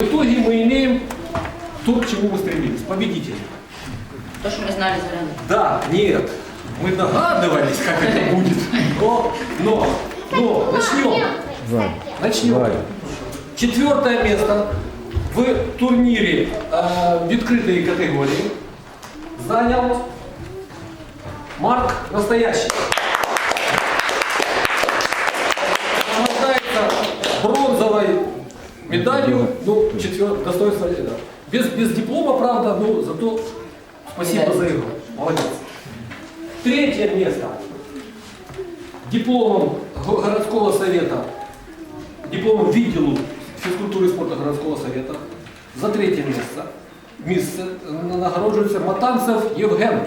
В итоге мы имеем то, к чему мы стремились. Победитель. То, что мы знали заранее. Да, нет. Мы догадывались, как это будет. Но, но, но, начнем. Начнем. Четвертое место в турнире э, в открытой категории занял Марк Настоящий. Награждается бронзовой медалью, ну, четвертое, достоинство, да. Без, без диплома, правда, но зато спасибо за игру. Молодец. Третье место. Дипломом го- городского совета, дипломом відділу фізкультури і спорту городского совета. За третє місце, місце нагороджується Матанцев Євген.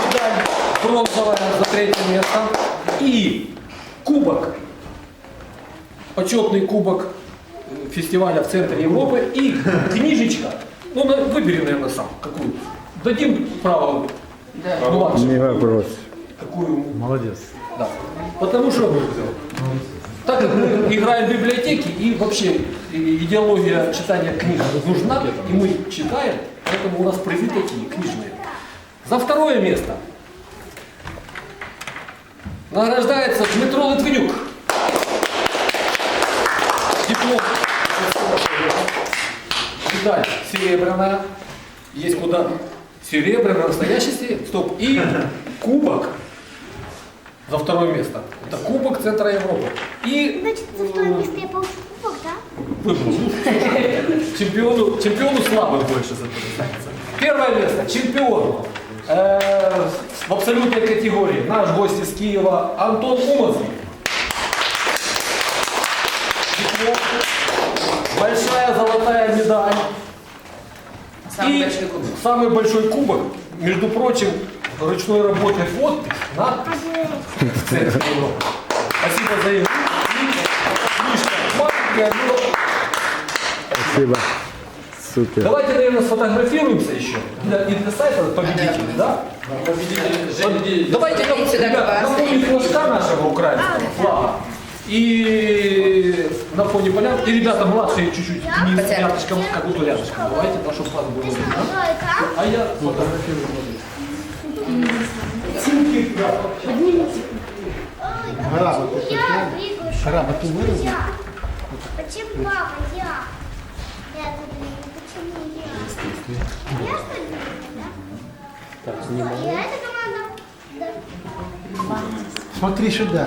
Медаль бронзовая за третье место. И кубок, почетный кубок э, фестиваля в центре Европы и книжечка. Ну, выбери, наверное, сам какую. Дадим право Да. младшему. Не вопрос. Какую? Молодец. Да. Потому что так как мы играем в библиотеке и вообще идеология читания книг нужна, и мы читаем, поэтому у нас призы такие, книжные. За второе место награждается Дмитро Литвинюк. Диплом. Медаль серебряная. Есть куда серебряная, настоящий серебряный. Стоп. И кубок за второе место. Это Кубок Центра Европы. И Значит, за второе место я получу кубок, да? чемпиону, чемпиону слабых больше за достанется. Первое место. Чемпион э, в абсолютной категории. Наш гость из Киева Антон Уманский. Диплом. Большая золотая медаль. Самый И большой кубок. самый большой кубок, между прочим, ручной работы подпись, надпись в центре Европы. Спасибо за игру. И Книжка маленькая, но Спасибо. Супер. Давайте, наверное, сфотографируемся еще для, и для сайта победителей, да? Вот Давайте, ребята, на классно. фоне флажка нашего украинского флага и на фоне полян, и ребята младшие чуть-чуть Потянем. рядышком, как будто рядышком. Давайте, на чтобы вас было видно. А я фотографирую. Симки, да. Граба, ты вырос? Я. Почему папа? Я. Да. Смотри сюда.